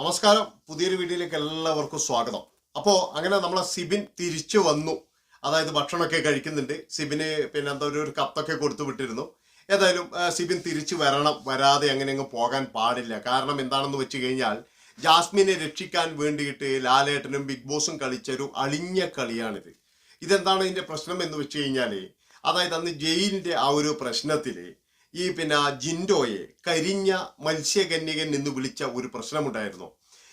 നമസ്കാരം. പുതിയൊരു വീഡിയോയിലേക്ക് എല്ലാവർക്കും സ്വാഗതം. അപ്പോൾ അങ്ങനെ നമ്മളെ സിബിൻ തിരിച്ചു വന്നു. അതായത് ഭക്ഷണമൊക്കെ കഴിക്കുന്നുണ്ട്. സിബിന് പിന്നെ എന്താ ഒരു ഒരു കത്തൊക്കെ കൊടുത്തു വിട്ടിരുന്നു. ഏതായാലും സിബിൻ തിരിച്ചു വരണം. വരാതെ അങ്ങനെ അങ്ങ് പോകാൻ പാടില്ല. കാരണം എന്താണെന്ന് വെച്ച് കഴിഞ്ഞാൽ ജാസ്മിനെ രക്ഷിക്കാൻ വേണ്ടിയിട്ട് ലാലേട്ടനും ബിഗ് ബോസും കളിച്ചൊരു അളിഞ്ഞ കളിയാണിത്. ഇതെന്താണ് ഇതിന്റെ പ്രശ്നം എന്ന് വെച്ച് കഴിഞ്ഞാൽ അതായത് അന്ന് ജയിലിന്റെ ആ ഒരു പ്രശ്നത്തിൽ ഈ പിന്നെ ജിൻഡോയെ കരിഞ്ഞ മത്സ്യകന്യകൻ എന്ന് വിളിച്ച ഒരു പ്രശ്നമുണ്ടായിരുന്നു.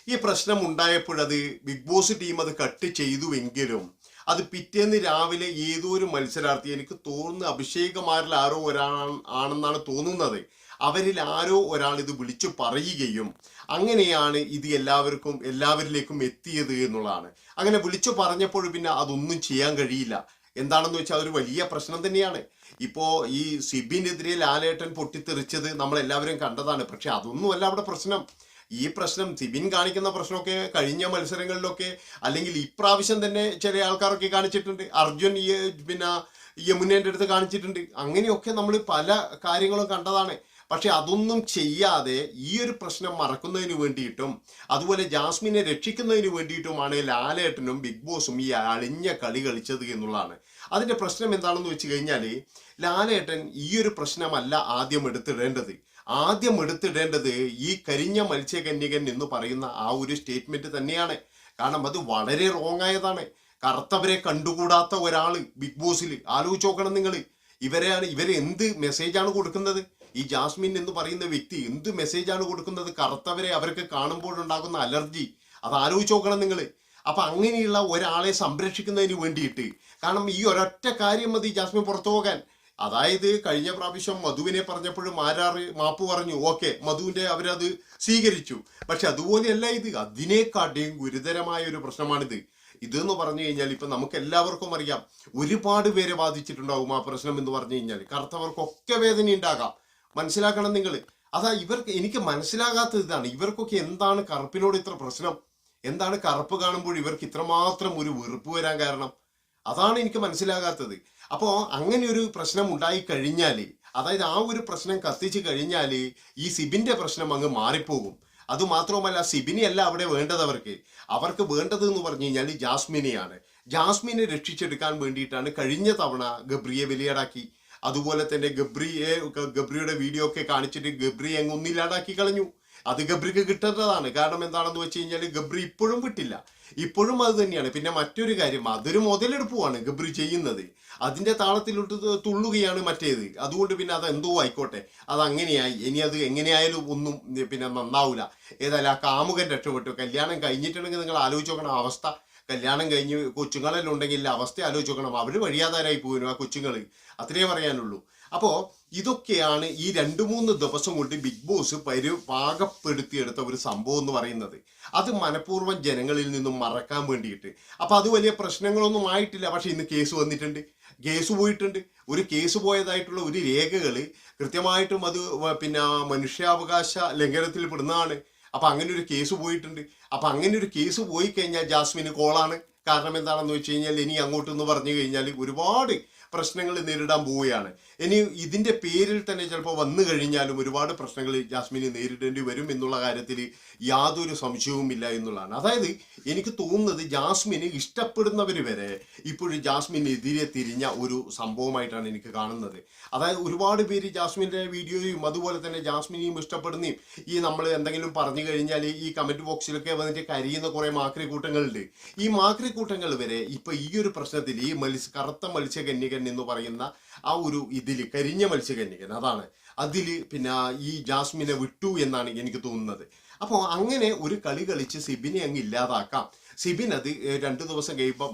ഈ പ്രശ്നം ഉണ്ടായപ്പോഴത് ബിഗ് ബോസ് ടീം അത് കട്ട് ചെയ്തുവെങ്കിലും അത് പിറ്റേന്ന് രാവിലെ ഏതോ ഒരു മത്സരാർത്ഥി എനിക്ക് തോന്നുന്നു അഭിഷേകമാരിൽ ആരോ ഒരാൾ ആണെന്നാണ് തോന്നുന്നത്. അവരിൽ ആരോ ഒരാൾ ഇത് വിളിച്ചു പറയുകയും അങ്ങനെയാണ് ഇത് എല്ലാവർക്കും എല്ലാവരിലേക്കും എത്തിയത് എന്നുള്ളതാണ്. അങ്ങനെ വിളിച്ചു പറഞ്ഞപ്പോൾ പിന്നെ അതൊന്നും ചെയ്യാൻ കഴിയില്ല. എന്താണെന്ന് വെച്ചാൽ അതൊരു വലിയ പ്രശ്നം തന്നെയാണ്. ഇപ്പോൾ ഈ സിബിനെതിരെ ലാലേട്ടൻ പൊട്ടിത്തെറിച്ചത് നമ്മൾ എല്ലാവരും കണ്ടതാണ്. പക്ഷെ അതൊന്നുമല്ല അവിടെ പ്രശ്നം. ഈ പ്രശ്നം സിബിൻ കാണിക്കുന്ന പ്രശ്നമൊക്കെ കഴിഞ്ഞ മത്സരങ്ങളിലൊക്കെ അല്ലെങ്കിൽ ഇപ്രാവശ്യം തന്നെ ചില ആൾക്കാരൊക്കെ കാണിച്ചിട്ടുണ്ട്. അർജുൻ ഈ പിന്നെ യമുനേന്റെ അടുത്ത് കാണിച്ചിട്ടുണ്ട്. അങ്ങനെയൊക്കെ നമ്മൾ പല കാര്യങ്ങളും കണ്ടതാണ്. പക്ഷെ അതൊന്നും ചെയ്യാതെ ഈ ഒരു പ്രശ്നം മറക്കുന്നതിന് വേണ്ടിയിട്ടും അതുപോലെ ജാസ്മിനെ രക്ഷിക്കുന്നതിന് വേണ്ടിയിട്ടുമാണ് ലാലേട്ടനും ബിഗ് ബോസും ഈ അളിഞ്ഞ കളി കളിച്ചത് എന്നുള്ളതാണ്. അതിന്റെ പ്രശ്നം എന്താണെന്ന് വെച്ച് കഴിഞ്ഞാൽ ലാലേട്ടൻ ഈ ഒരു പ്രശ്നമല്ല ആദ്യം എടുത്തിടേണ്ടത്. ആദ്യം എടുത്തിടേണ്ടത് ഈ കരിഞ്ഞ മത്സ്യകന്യകൻ എന്ന് പറയുന്ന ആ ഒരു സ്റ്റേറ്റ്മെന്റ് തന്നെയാണ്. കാരണം അത് വളരെ റോങ് ആയതാണ്. കറുത്തവരെ കണ്ടുകൂടാത്ത ഒരാൾ ബിഗ് ബോസിൽ ആലോചിച്ച് നോക്കണം നിങ്ങൾ ഇവരെയാണ് ഇവരെ എന്ത് മെസ്സേജാണ് കൊടുക്കുന്നത്? ഈ ജാസ്മിൻ എന്ന് പറയുന്ന വ്യക്തി എന്ത് മെസ്സേജാണ് കൊടുക്കുന്നത്? കറുത്തവരെ അവർക്ക് കാണുമ്പോഴുണ്ടാകുന്ന അലർജി. അത് ആലോചിച്ച് നോക്കണം നിങ്ങൾ അപ്പം അങ്ങനെയുള്ള ഒരാളെ സംരക്ഷിക്കുന്നതിന് വേണ്ടിയിട്ട്. കാരണം ഈ ഒരൊറ്റ കാര്യം മതി ജാസ്മിൻ പുറത്തു പോകാൻ. അതായത് കഴിഞ്ഞ പ്രാവശ്യം മധുവിനെ പറഞ്ഞപ്പോഴും ആരാറ് മാപ്പ് പറഞ്ഞു ഓക്കെ മധുവിന്റെ അവരത് സ്വീകരിച്ചു. പക്ഷെ അതുപോലെയല്ല ഇത്. അതിനേക്കാട്ടിയും ഗുരുതരമായ ഒരു പ്രശ്നമാണിത്. ഇതെന്ന് പറഞ്ഞു കഴിഞ്ഞാൽ ഇപ്പം നമുക്ക് എല്ലാവർക്കും അറിയാം. ഒരുപാട് പേരെ ബാധിച്ചിട്ടുണ്ടാവും ആ പ്രശ്നം എന്ന് പറഞ്ഞു കഴിഞ്ഞാൽ. കറുത്തവർക്കൊക്കെ വേദന ഉണ്ടാകാം മനസ്സിലാക്കണം നിങ്ങൾ. അതാ ഇവർക്ക് എനിക്ക് മനസ്സിലാകാത്തത് ഇതാണ്. ഇവർക്കൊക്കെ എന്താണ് കറുപ്പിനോട് ഇത്ര പ്രശ്നം? എന്താണ് കറുപ്പ് കാണുമ്പോൾ ഇവർക്ക് ഇത്രമാത്രം ഒരു വെറുപ്പ് വരാൻ കാരണം? അതാണ് എനിക്ക് മനസ്സിലാകാത്തത്. അപ്പോൾ അങ്ങനെ ഒരു പ്രശ്നം ഉണ്ടായി കഴിഞ്ഞാൽ അതായത് ആ ഒരു പ്രശ്നം കത്തിച്ച് കഴിഞ്ഞാൽ ഈ സിബിന്റെ പ്രശ്നം അങ്ങ് മാറിപ്പോകും. അതുമാത്രവുമല്ല സിബിനിയല്ല അവിടെ വേണ്ടത് അവർക്ക്. അവർക്ക് വേണ്ടത് എന്ന് പറഞ്ഞു കഴിഞ്ഞാൽ ജാസ്മിനെയാണ്. ജാസ്മിനെ രക്ഷിച്ചെടുക്കാൻ വേണ്ടിയിട്ടാണ് കഴിഞ്ഞ തവണ ഗബ്രിയെ ബലിയാടാക്കി. അതുപോലെ തന്നെ ഗബ്രിയെ ഗബ്രിയുടെ വീഡിയോ ഒക്കെ കാണിച്ചിട്ട് ഗബ്രി അങ്ങ് ഒന്നില്ലാതാക്കി കളഞ്ഞു. അത് ഗബ്രിക്ക് കിട്ടേണ്ടതാണ് കാരണം എന്താണെന്ന് വെച്ച് കഴിഞ്ഞാൽ ഗബ്രി ഇപ്പോഴും വിട്ടില്ല. ഇപ്പോഴും അത് തന്നെയാണ്. പിന്നെ മറ്റൊരു കാര്യം അതൊരു മുതലെടുപ്പുമാണ് ഗബ്രി ചെയ്യുന്നത്. അതിന്റെ താളത്തിലോട്ട് തുള്ളുകയാണ് മറ്റേത്. അതുകൊണ്ട് പിന്നെ അത് എന്തോ ആയിക്കോട്ടെ. അത് അങ്ങനെയായി. ഇനി അത് എങ്ങനെയായാലും ഒന്നും പിന്നെ നന്നാവില്ല ഏതായാലും ആ കാമുകൻ രക്ഷപ്പെട്ടു. കല്യാണം കഴിഞ്ഞിട്ടുണ്ടെങ്കിൽ നിങ്ങൾ ആലോചിച്ച് നോക്കണം അവസ്ഥ. കല്യാണം കഴിഞ്ഞ് കൊച്ചുങ്ങളെല്ലാം ഉണ്ടെങ്കിൽ അവസ്ഥ ആലോചിച്ച് നോക്കണം. അവർ വഴിയാതാരായി പോകുന്നു ആ കൊച്ചുങ്ങൾ അത്രേ പറയാനുള്ളൂ. അപ്പോൾ ഇതൊക്കെയാണ് ഈ രണ്ട് മൂന്ന് ദിവസം കൊണ്ട് ബിഗ് ബോസ് പരി പാകപ്പെടുത്തിയെടുത്ത ഒരു സംഭവം എന്ന് പറയുന്നത്. അത് മനഃപൂർവം ജനങ്ങളിൽ നിന്നും മറക്കാൻ വേണ്ടിയിട്ട്. അപ്പോൾ അത് വലിയ പ്രശ്നങ്ങളൊന്നും ആയിട്ടില്ല. പക്ഷേ ഇന്ന് കേസ് വന്നിട്ടുണ്ട്. കേസ് പോയിട്ടുണ്ട്. ഒരു കേസ് പോയതായിട്ടുള്ള ഒരു രേഖകൾ കൃത്യമായിട്ടും അത് പിന്നെ മനുഷ്യാവകാശ ലംഘനത്തിൽ പെടുന്നതാണ്. അപ്പം അങ്ങനെ ഒരു കേസ് പോയിട്ടുണ്ട്. അപ്പൊ അങ്ങനെ ഒരു കേസ് പോയി കഴിഞ്ഞാൽ ജാസ്മിന് കോളാണ് കാരണം എന്താണെന്ന് വെച്ച് കഴിഞ്ഞാൽ ഇനി അങ്ങോട്ടെന്ന് പറഞ്ഞു കഴിഞ്ഞാൽ ഒരുപാട് പ്രശ്നങ്ങൾ നേരിടാൻ പോവുകയാണ്. ഇനി ഇതിന്റെ പേരിൽ തന്നെ ചിലപ്പോൾ വന്നു കഴിഞ്ഞാലും ഒരുപാട് പ്രശ്നങ്ങൾ ജാസ്മിന് നേരിടേണ്ടി വരും എന്നുള്ള കാര്യത്തിൽ യാതൊരു സംശയവുമില്ല എന്നുള്ളതാണ്. അതായത് എനിക്ക് തോന്നുന്നത് ജാസ്മിന് ഇഷ്ടപ്പെടുന്നവർ വരെ ഇപ്പോഴും ജാസ്മിനെതിരെ തിരിഞ്ഞ ഒരു സംഭവമായിട്ടാണ് എനിക്ക് കാണുന്നത്. അതായത് ഒരുപാട് പേര് ജാസ്മിന്റെ വീഡിയോയും അതുപോലെ തന്നെ ജാസ്മിനെയും ഇഷ്ടപ്പെടുന്നതും ഈ നമ്മൾ എന്തെങ്കിലും പറഞ്ഞു കഴിഞ്ഞാൽ ഈ കമന്റ് ബോക്സിലൊക്കെ വന്നിട്ട് കരിയുന്ന കുറേ മാക്രി കൂട്ടങ്ങളുണ്ട് ഈ മാക്രി കൂട്ടങ്ങൾ വരെ ഇപ്പൊ ഈ ഒരു പ്രശ്നത്തിൽ ഈ മത്സ്യ കറുത്ത മത്സ്യകന്യകൻ എന്ന് പറയുന്ന ആ ഒരു ഇതിൽ കരിഞ്ഞ മത്സ്യകന്യകൻ അതാണ്. അതിൽ പിന്നെ ഈ ജാസ്മിനെ വിട്ടു എന്നാണ് എനിക്ക് തോന്നുന്നത്. അപ്പോൾ അങ്ങനെ ഒരു കളി കളിച്ച് സിബിനെ അങ്ങ് ഇല്ലാതാക്കാം. സിബിൻ അത് രണ്ട് ദിവസം കഴിയുമ്പം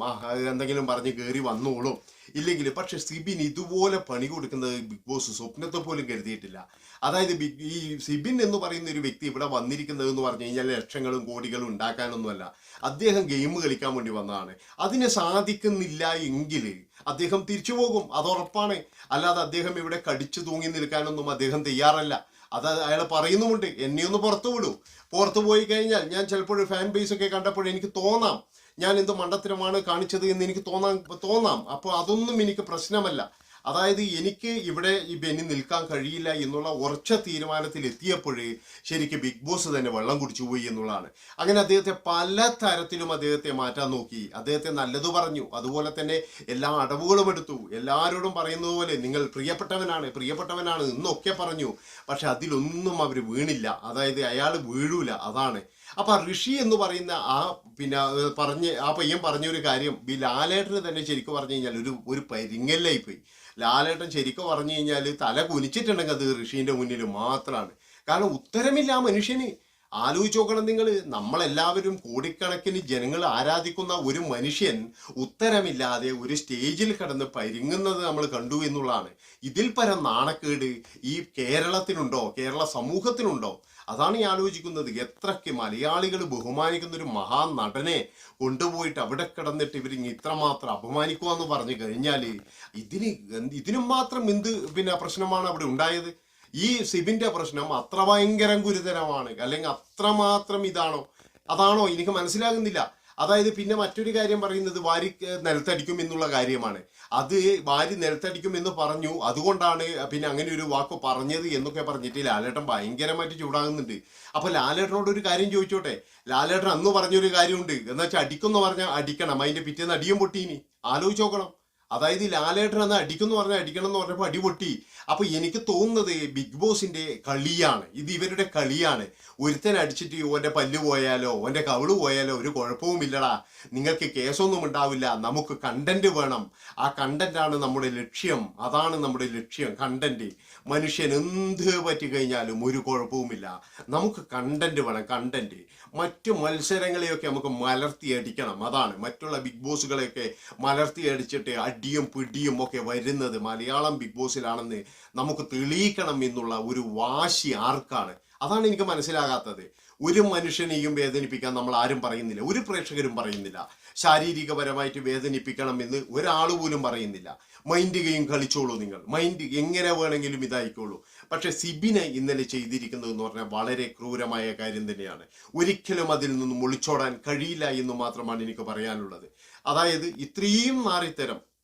എന്തെങ്കിലും പറഞ്ഞ് കയറി വന്നോളും. ഇല്ലെങ്കിൽ പക്ഷെ സിബിൻ ഇതുപോലെ പണി കൊടുക്കുന്നത് ബിഗ് ബോസ് സ്വപ്നത്തെ പോലും കരുതിയിട്ടില്ല. അതായത് ബിഗ് ഈ സിബിൻ എന്ന് പറയുന്ന ഒരു വ്യക്തി ഇവിടെ വന്നിരിക്കുന്നത് എന്ന് പറഞ്ഞു കഴിഞ്ഞാൽ ലക്ഷങ്ങളും കോടികളും ഉണ്ടാക്കാനൊന്നുമല്ല. അദ്ദേഹം ഗെയിം കളിക്കാൻ വേണ്ടി വന്നതാണ്. അതിന് സാധിക്കുന്നില്ല എങ്കിൽ അദ്ദേഹം തിരിച്ചു പോകും. അത് ഉറപ്പാണ്. അല്ലാതെ അദ്ദേഹം ഇവിടെ കടിച്ചു തൂങ്ങി നിൽക്കാനൊന്നും അദ്ദേഹം തയ്യാറല്ല. അത് അയാൾ പറയുന്നുമുണ്ട് എന്നെ ഒന്ന് പുറത്തു വിടൂ. പുറത്തു പോയി കഴിഞ്ഞാൽ ഞാൻ ചിലപ്പോൾ ഫാൻ ബേസ് ഒക്കെ കണ്ടപ്പോൾ എനിക്ക് തോന്നാം. ഞാൻ എന്ത് മണ്ടത്തരമാണ് കാണിച്ചത് എന്ന് എനിക്ക് തോന്നാം തോന്നാം. അപ്പോൾ അതൊന്നും എനിക്ക് പ്രശ്നമല്ല. അതായത് എനിക്ക് ഇവിടെ ഈ ബെന്നി നിൽക്കാൻ കഴിയില്ല എന്നുള്ള ഉറച്ച തീരുമാനത്തിൽ എത്തിയപ്പോഴേ ശരിക്കും ബിഗ് ബോസ് തന്നെ വെള്ളം കുടിച്ചു പോയി എന്നുള്ളതാണ്. അങ്ങനെ അദ്ദേഹത്തെ പല തരത്തിലും അദ്ദേഹത്തെ മാറ്റാൻ നോക്കി. അദ്ദേഹത്തെ നല്ലത് പറഞ്ഞു. അതുപോലെ തന്നെ എല്ലാ അടവുകളും എടുത്തു. എല്ലാവരോടും പറയുന്നത് പോലെ നിങ്ങൾ പ്രിയപ്പെട്ടവനാണ് പ്രിയപ്പെട്ടവനാണ് എന്നൊക്കെ പറഞ്ഞു. പക്ഷെ അതിലൊന്നും അവർ വീണില്ല. അതായത് അയാൾ വീഴൂല. അതാണ് അപ്പൊ ആ ഋഷി എന്ന് പറയുന്ന ആ പിന്നെ പറഞ്ഞ് ആ പയ്യൻ പറഞ്ഞൊരു കാര്യം ഈ ലാലേട്ടന് തന്നെ ശരിക്കും പറഞ്ഞു കഴിഞ്ഞാൽ ഒരു ഒരു പരിങ്ങല്ലായി പോയി ലാലേട്ടൻ ശരിക്കും പറഞ്ഞു കഴിഞ്ഞാൽ തല കുനിച്ചിട്ടുണ്ടെങ്കിൽ അത് ഋഷീന്റെ മുന്നിൽ മാത്രമാണ് കാരണം ഉത്തരമില്ല ആ മനുഷ്യന്. ആലോചിച്ച് നോക്കണം നിങ്ങൾ നമ്മളെല്ലാവരും കോടിക്കണക്കിന് ജനങ്ങൾ ആരാധിക്കുന്ന ഒരു മനുഷ്യൻ ഉത്തരമില്ലാതെ ഒരു സ്റ്റേജിൽ കിടന്ന് പരിങ്ങുന്നത് നമ്മൾ കണ്ടു എന്നുള്ളതാണ്. ഇതിൽ പരം നാണക്കേട് ഈ കേരളത്തിനുണ്ടോ കേരള സമൂഹത്തിനുണ്ടോ അതാണ് ഈ ആലോചിക്കുന്നത്. എത്രയ്ക്ക് മലയാളികൾ ബഹുമാനിക്കുന്ന ഒരു മഹാനടനെ കൊണ്ടുപോയിട്ട് അവിടെ കിടന്നിട്ട് ഇവർ ഇത്രമാത്രം അപമാനിക്കുക എന്ന് പറഞ്ഞു കഴിഞ്ഞാൽ ഇതിന് ഇതിനും മാത്രം എന്ത് പിന്നെ പ്രശ്നമാണ് അവിടെ ഉണ്ടായത്? ഈ സിബിന്റെ പ്രശ്നം അത്ര ഭയങ്കരം ഗുരുതരമാണ്. അല്ലെങ്കിൽ അത്രമാത്രം ഇതാണോ? അതാണോ? എനിക്ക് മനസ്സിലാകുന്നില്ല. അതായത് പിന്നെ മറ്റൊരു കാര്യം പറയുന്നത് വാരി നിലത്തടിക്കും എന്നുള്ള കാര്യമാണ്. അത് വാരി നിലത്തടിക്കും എന്ന് പറഞ്ഞു. അതുകൊണ്ടാണ് പിന്നെ അങ്ങനെ ഒരു വാക്ക് പറഞ്ഞത് എന്നൊക്കെ പറഞ്ഞിട്ട് ലാലേട്ടൻ ഭയങ്കരമായിട്ട് ചൂടാകുന്നുണ്ട്. അപ്പൊ ലാലേട്ടനോട് ഒരു കാര്യം ചോദിച്ചോട്ടെ? ലാലേട്ടൻ അന്ന് പറഞ്ഞൊരു കാര്യമുണ്ട്. എന്നുവെച്ചാൽ അടിക്കുന്നു പറഞ്ഞാൽ അടിക്കണം. അതിന്റെ പിറ്റേന്ന് അടിയും പൊട്ടീനി ആലോചിച്ച് നോക്കണം. അതായത് ലാലേട്ടൻ അന്ന് അടിക്കുമെന്ന് പറഞ്ഞാൽ അടിക്കണം എന്ന് പറഞ്ഞപ്പോൾ അടിപൊട്ടി അപ്പൊ എനിക്ക് തോന്നുന്നത് ബിഗ് ബോസിന്റെ കളിയാണ്. ഇത് ഇവരുടെ കളിയാണ്. ഒരുത്തൻ അടിച്ചിട്ട് ഓന്റെ പല്ല് പോയാലോ ഓന്റെ കവിൾ പോയാലോ ഒരു കുഴപ്പവുമില്ലടാ നിങ്ങൾക്ക് കേസൊന്നും ഉണ്ടാവില്ല. നമുക്ക് കണ്ടന്റ് വേണം. ആ കണ്ടന്റ് ആണ് നമ്മുടെ ലക്ഷ്യം. അതാണ് നമ്മുടെ ലക്ഷ്യം കണ്ടന്റ് മനുഷ്യൻ എന്ത് പറ്റി കഴിഞ്ഞാലും ഒരു കുഴപ്പവുമില്ല നമുക്ക് കണ്ടന്റ് വേണം കണ്ടന്റ് മറ്റു മത്സരങ്ങളെയൊക്കെ നമുക്ക് മലർത്തി അടിക്കണം. അതാണ്. മറ്റുള്ള ബിഗ് ബോസുകളെയൊക്കെ മലർത്തി അടിച്ചിട്ട് അടിയും പിടിയും ഒക്കെ വരുന്നത് മലയാളം ബിഗ് ബോസിലാണെന്ന് നമുക്ക് തെളിയിക്കണം എന്നുള്ള ഒരു വാശി ആർക്കാണ്? അതാണ് എനിക്ക് മനസ്സിലാകാത്തത്. ഒരു മനുഷ്യനെയും വേദനിപ്പിക്കാൻ നമ്മൾ ആരും പറയുന്നില്ല. ഒരു പ്രേക്ഷകരും പറയുന്നില്ല. ശാരീരികപരമായിട്ട് വേദനിപ്പിക്കണം എന്ന് ഒരാൾ പോലും പറയുന്നില്ല. മൈൻഡ് ഗെയിം കളിച്ചോളൂ നിങ്ങൾ. മൈൻഡ് എങ്ങനെ വേണമെങ്കിലും ഇതായിക്കോളൂ. പക്ഷെ സിബിനെ ഇന്നലെ ചെയ്തിരിക്കുന്നത് എന്ന് പറഞ്ഞാൽ വളരെ ക്രൂരമായ കാര്യം തന്നെയാണ്. ഒരിക്കലും അതിൽ നിന്നും ഒളിച്ചോടാൻ കഴിയില്ല എന്ന് മാത്രമാണ് എനിക്ക് പറയാനുള്ളത്. അതായത് ഇത്രയും നാറിത്തരം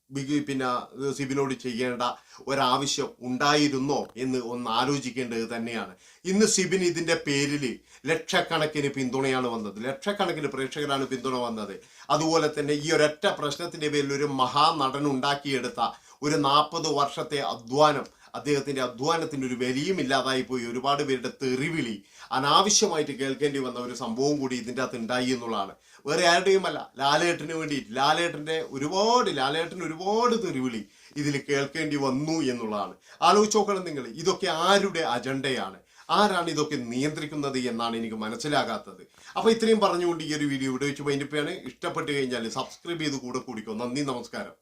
പിന്നെ സിബിനോട് ചെയ്യേണ്ട ഒരാവശ്യം ഉണ്ടായിരുന്നോ എന്ന് ഒന്ന് ആലോചിക്കേണ്ടത് തന്നെയാണ്. ഇന്ന് സിബിൻ ഇതിന്റെ പേരിൽ ലക്ഷക്കണക്കിന് പിന്തുണയാണ് വന്നത്. ലക്ഷക്കണക്കിന് പ്രേക്ഷകരാണ് പിന്തുണ വന്നത്. അതുപോലെ തന്നെ ഈ ഒരൊറ്റ പ്രശ്നത്തിന്റെ പേരിൽ ഒരു മഹാനടൻ ഉണ്ടാക്കിയെടുത്ത ഒരു നാൽപ്പത് വർഷത്തെ അധ്വാനം അദ്ദേഹത്തിന്റെ അധ്വാനത്തിന് ഒരു വിലയും ഇല്ലാതായി പോയി. ഒരുപാട് പേരുടെ തെറിവിളി അനാവശ്യമായിട്ട് കേൾക്കേണ്ടി വന്ന ഒരു സംഭവം കൂടി ഇതിന്റെ അകത്ത് ഉണ്ടായി എന്നുള്ളതാണ്. വേറെ ആരുടെയും അല്ല ലാലേട്ടന് വേണ്ടിയിട്ട്. ലാലേട്ടന്റെ ഒരുപാട് ലാലേട്ടന് ഒരുപാട് തെറിവിളി ഇതിൽ കേൾക്കേണ്ടി വന്നു എന്നുള്ളതാണ്. ആലോചിച്ച് നോക്കണം നിങ്ങൾ ഇതൊക്കെ ആരുടെ അജണ്ടയാണ്? ആരാണ് ഇതൊക്കെ നിയന്ത്രിക്കുന്നത് എന്നാണ് എനിക്ക് മനസ്സിലാകാത്തത്. അപ്പൊ ഇത്രയും പറഞ്ഞുകൊണ്ട് ഈ ഒരു വീഡിയോ ഇവിടെ വെച്ച് ഇഷ്ടപ്പെട്ടു ഇഷ്ടപ്പെട്ട് കഴിഞ്ഞാൽ സബ്സ്ക്രൈബ് ചെയ്ത് കൂടെ കൂടിക്കോ. നന്ദി നമസ്കാരം.